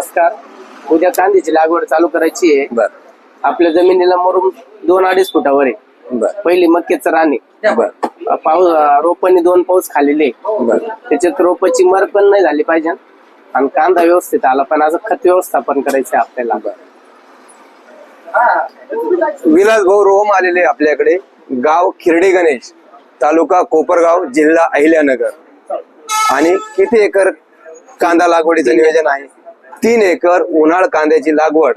नमस्कार. उद्या कांद्याची लागवड चालू करायची आहे. बर. आपल्या जमिनीला मरून दोन अडीच फुटावर आहे. बर. पहिली मक्याचं राणे. बर. पाऊस रोपांनी दोन पाऊस खालेले बर. त्याच्यात रोपाची मर पण नाही झाली पाहिजे. आणि कांदा व्यवस्थित आला पण असं खत व्यवस्थापन करायचं आहे आपल्याला. विलास भाऊ रोम आलेले आपल्याकडे. गाव खिरडे गणेश तालुका कोपरगाव जिल्हा अहिल्यानगर. आणि किती एकर कांदा लागवडीचं नियोजन आहे? तीन एकर उन्हाळ कांद्याची लागवड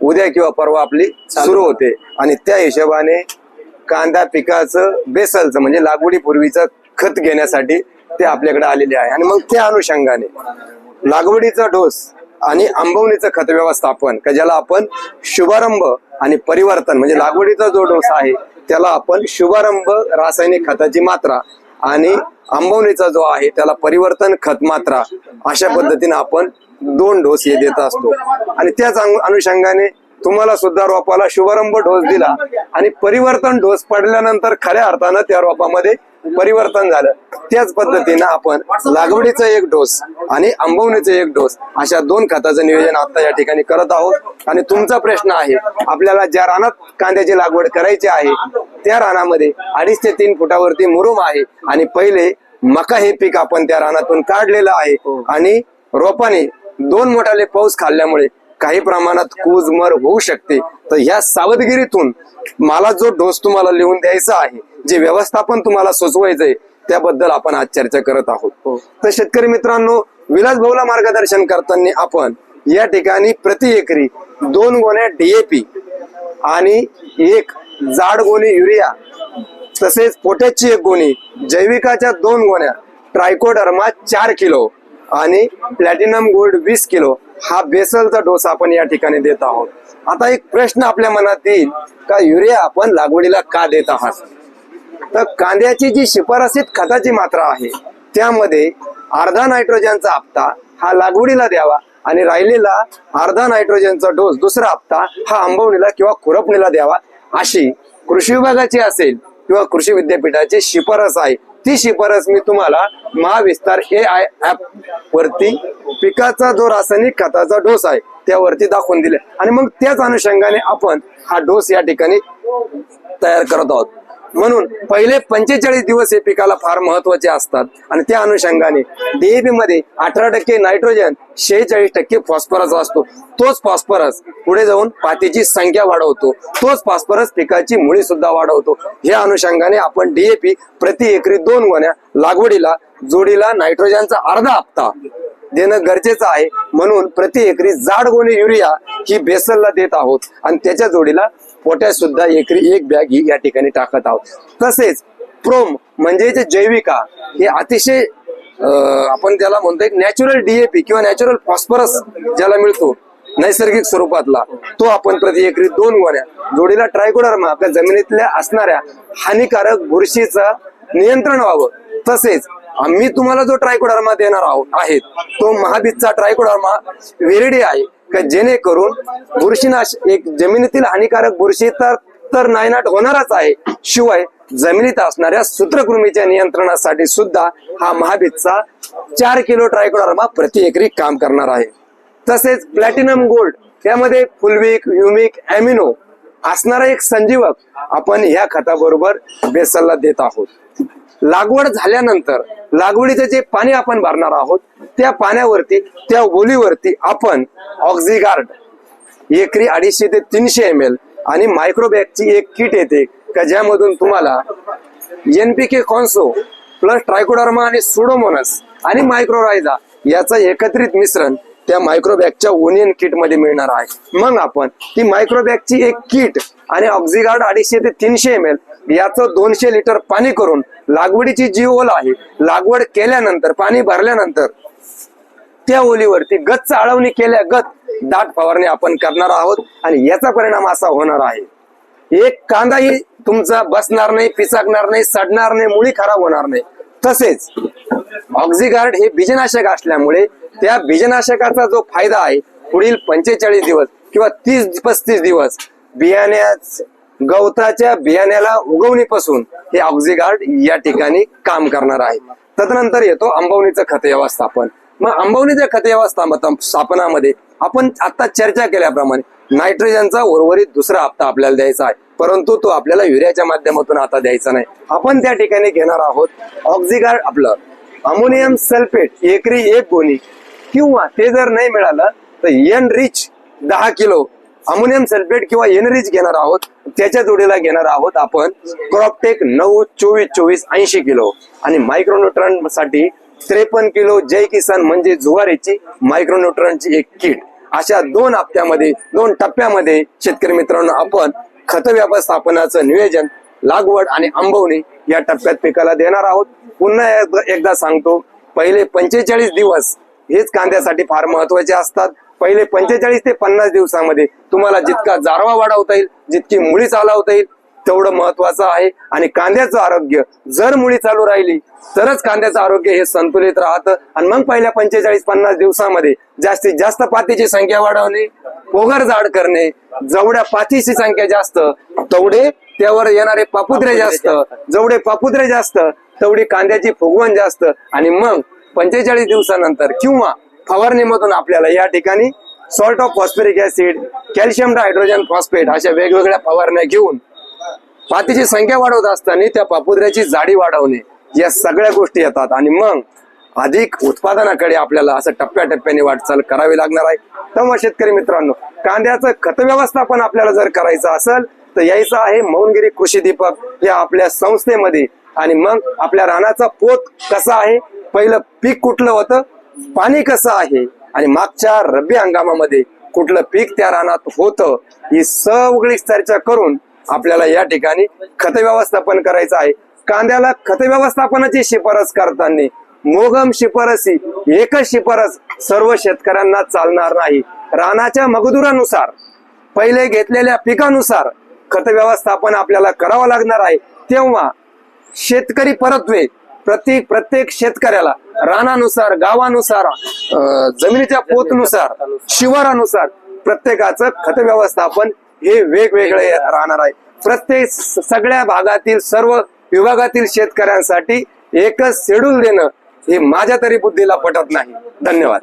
उद्या किंवा परवा आपली सुरू होते. आणि त्या हिशोबाने कांदा पिकाचं बेसलचं म्हणजे लागवडीपूर्वीचं खत घेण्यासाठी ते आपल्याकडे आलेले आहे. आणि मग त्या अनुषंगाने लागवडीचा डोस आणि आंबवणीचं खत व्यवस्थापन का ज्याला आपण शुभारंभ आणि परिवर्तन म्हणजे लागवडीचा जो डोस आहे त्याला आपण शुभारंभ रासायनिक खताची मात्रा आणि आंबवणीचा जो आहे त्याला परिवर्तन खत मात्रा अशा पद्धतीने आपण दोन डोस हे देत असतो. आणि त्याच अनु- अनुषंगाने तुम्हाला सुद्धा रोपाला शुभारंभ डोस दिला. आणि परिवर्तन डोस पडल्यानंतर खऱ्या अर्थानं त्या रोपामध्ये परिवर्तन झालं. त्याच पद्धतीनं आपण लागवडीचा एक डोस आणि आंबवणीचा एक डोस अशा दोन खताचं नियोजन आता या ठिकाणी करत आहोत. आणि तुमचा प्रश्न आहे आपल्याला ज्या रानात कांद्याची लागवड करायची आहे त्या रानामध्ये अडीच ते तीन फुटावरती मुरुम आहे आणि पहिले मका हे पीक आपण त्या रानातून काढलेलं आहे. आणि रोपाने दोन मोठाले पाऊस खाल्ल्यामुळे काही प्रमाणात कूज मर होऊ शकते. तर ह्या सावधगिरीतून मला जो डोस तुम्हाला लिहून द्यायचा आहे जे व्यवस्थापन तुम्हाला सुचवायचंय त्याबद्दल आपण आज चर्चा करत आहोत. तर शेतकरी मित्रांनो विलास भाऊला मार्गदर्शन करताना आपण या ठिकाणी प्रति एकरी दोन गोण्या डीएपी आणि एक जाड गोणी युरिया तसेच पोटॅशची एक गोणी जैविकाच्या दोन गोण्या ट्रायकोडर्मा चार किलो आणि प्लॅटिनम गोल्ड वीस किलो हा बेसलचा डोस आपण या ठिकाणी देत आहोत. आता एक प्रश्न आपल्या मनात येईल का युरिया आपण लागवडीला का देत आहात? तर कांद्याची जी शिफारसीत खताची मात्रा आहे त्यामध्ये अर्धा नायट्रोजनचा हप्ता हा लागवडीला द्यावा आणि राहिलेला अर्धा नायट्रोजनचा डोस दुसरा हप्ता हा आंबवणीला किंवा खुरपणीला द्यावा अशी कृषी विभागाची असेल किंवा कृषी विद्यापीठाची शिफारस आहे ती शिफारस मी तुम्हाला महाविस्तार ए आय ऍप वरती पिकाचा जो रासायनिक खताचा डोस आहे त्यावरती दाखवून दिले. आणि मग त्याच अनुषंगाने आपण हा डोस या ठिकाणी तयार करत आहोत. म्हणून पहिले पंचेचाळीस दिवस हे पिकाला फार महत्त्वाचे असतात. आणि त्या अनुषंगाने डीएपी मध्ये अठरा टक्के नायट्रोजन शेहेचाळीस टक्के फॉस्फरस असतो. तोच फॉस्फरस पुढे जाऊन पातीची संख्या वाढवतो. तोच फॉस्फरस पिकाची मुळी सुद्धा वाढवतो. या अनुषंगाने आपण डीएपी प्रति एकरी दोन गोण्या लागवडीला जोडीला नायट्रोजनचा अर्धा हप्ता देणं गरजेचं आहे. म्हणून प्रति एकरी जाड गोणी युरिया ही बेसलला देत आहोत. आणि त्याच्या जोडीला पोटॅश सुद्धा एकरी एक बॅग ही या ठिकाणी टाकत आहोत. तसेच प्रोम म्हणजे जे जैविका हे अतिशय आपण त्याला म्हणतोय नॅचरल डीएपी किंवा नॅचरल फॉस्फरस ज्याला मिळतो नैसर्गिक स्वरूपातला तो आपण प्रति एकरी दोन गोण्या जोडीला ट्रायकोडर्मा आपल्या जमिनीतल्या असणाऱ्या हानिकारक बुरशीचं नियंत्रण व्हावं. तसेच आम्ही तुम्हाला जो ट्रायकोडर्मा देणार आहोत आहे तो महाबीजचा ट्रायकोडर्मा विरडी आहे का जेणेकरून बुरशीनाश एक जमिनीतील हानिकारक बुरशी तर तर नायनाट होणारच आहे. शिवाय जमिनीत असणाऱ्या सूत्रकृमीच्या नियंत्रणासाठी सुद्धा हा महाबीजचा चार किलो ट्रायकोडर्मा प्रति एकरी काम करणार आहे. तसेच प्लॅटिनम गोल्ड यामध्ये फुलविक युमिक अॅमिनो असणारा एक संजीवक आपण ह्या खताबरोबर बेसलला देत आहोत. लागवड झाल्यानंतर लागवडीचं जे पाणी आपण भरणार आहोत त्या पाण्यावरती त्या ओलीवरती आपण ऑक्झिगार्ड एकरी अडीचशे ते तीनशे एम एल आणि मायक्रोबॅगची एक किट येते का ज्यामधून तुम्हाला एनपीके कॉन्सो प्लस ट्रायकोडर्मा आणि सुडोमोनस आणि मायक्रोरायझा याचं एकत्रित मिश्रण त्या मायक्रोबॅगच्या ओनियन किटमध्ये मिळणार आहे. मग आपण ती मायक्रोबॅगची एक किट आणि ऑक्झिगार्ड अडीचशे ते तीनशे एम एल याचं दोनशे लिटर पाणी करून लागवडीची जी ओल आहे लागवड केल्यानंतर पाणी भरल्यानंतर त्या ओलीवरती गच्च आळवणी केल्या गत दाट फवारणी आपण करणार आहोत आणि याचा परिणाम असा होणार आहे. एक कांदाही तुमचा बसणार नाही पिचकणार नाही सडणार नाही मुळी खराब होणार नाही. तसेच ऑक्झिगार्ड हे बीजनाशक असल्यामुळे त्या बीजनाशकाचा जो फायदा आहे पुढील पंचेचाळीस दिवस किंवा तीस पस्तीस दिवस बियाण्याच गवताच्या बियाण्याला उगवणीपासून हे ऑक्झिगार्ड या ठिकाणी काम करणार आहे. तदनंतर येतो आंबवणीचं खत व्यवस्थापन मग अंबवणीच्या खत व्यवस्थापन स्थापनामध्ये आपण आता चर्चा केल्याप्रमाणे नायट्रोजनचा उर्वरित दुसरा हप्ता आपल्याला द्यायचा आहे. परंतु तो आपल्याला युरियाच्या माध्यमातून आता द्यायचा नाही. आपण त्या ठिकाणी घेणार आहोत ऑक्झिगार्ड आपलं. अमोनियम सल्फेट एकरी एक गोणी. किंवा ते जर नाही मिळालं तर एन रिच दहा किलो अमोनियम सल्फेट किंवा एनरीज घेणार आहोत त्याच्या जोडीला घेणार आहोत आपण क्रॉपटेक नऊ चोवीस चोवीस ऐंशी किलो. आणि मायक्रोन्युट्रनसाठी त्रेपन्न किलो जय किसान म्हणजे जुवारीची मायक्रोन्युट्रनची एक किट अशा दोन हप्त्यामध्ये दोन टप्प्यामध्ये शेतकरी मित्रांनो आपण खत व्यवस्थापनाचं नियोजन लागवड आणि आंबवणी या टप्प्यात पिकाला देणार आहोत. पुन्हा एकदा सांगतो पहिले पंचेचाळीस दिवस हेच कांद्यासाठी फार महत्त्वाचे असतात. पहिले पंचेचाळीस ते पन्नास दिवसामध्ये तुम्हाला जितका जारवा वाढवता येईल जितकी मुळी चालवता येईल तेवढं महत्वाचं आहे. आणि कांद्याचं आरोग्य जर मुळी चालू राहिली तरच कांद्याचं आरोग्य हे संतुलित राहतं. आणि मग पहिल्या पंचेचाळीस पन्नास दिवसामध्ये जास्तीत जास्त पातीची संख्या वाढवणे पोगर जाड करणे जेवढ्या पातीची संख्या जास्त तेवढे त्यावर येणारे पापुद्रे जास्त. जेवढे पापुद्रे जास्त तेवढी कांद्याची फुगवण जास्त. आणि मग पंचेचाळीस दिवसानंतर किंवा फवारणीमधून आपल्याला या ठिकाणी salt of phosphoric acid calcium hydrogen phosphate अशा वेगवेगळ्या फवारण्या घेऊन पातीची संख्या वाढवत असताना त्या पापुद्र्याची जाडी वाढवणे या सगळ्या गोष्टी येतात. आणि मग अधिक उत्पादनाकडे आपल्याला असं टप्प्याटप्प्याने वाटचाल करावी लागणार आहे. तेव्हा शेतकरी मित्रांनो कांद्याचं खत व्यवस्थापन आपल्याला जर करायचं असेल तर यायचं आहे मौनगिरी कृषी दीपक या आपल्या संस्थेमध्ये. आणि मग आपल्या रानाचा पोत कसा आहे? पहिलं पीक कुठलं होतं? पाणी कसं आहे आणि मागच्या रब्बी हंगामामध्ये कुठलं पीक त्या रानात होतं ही सगळी चर्चा करून आपल्याला या ठिकाणी खत व्यवस्थापन करायचं आहे. कांद्याला खत व्यवस्थापनाची शिफारस करताना मोगम शिफारसी एकच शिफारस सर्व शेतकऱ्यांना चालणार नाही. रानाच्या मगदुरानुसार पहिले घेतलेल्या पिकानुसार खत व्यवस्थापन आपल्याला करावं लागणार आहे. तेव्हा शेतकरी परत्वे प्रत्येक प्रत्येक शेतकऱ्याला रानानुसार गावानुसार जमिनीच्या पोतनुसार शिवारानुसार प्रत्येकाचं खत व्यवस्थापन हे वेगवेगळे राहणार आहे. प्रत्येक सगळ्या भागातील सर्व विभागातील शेतकऱ्यांसाठी एकच शेड्यूल देणं हे माझ्या तरी बुद्धीला पटत नाही. धन्यवाद.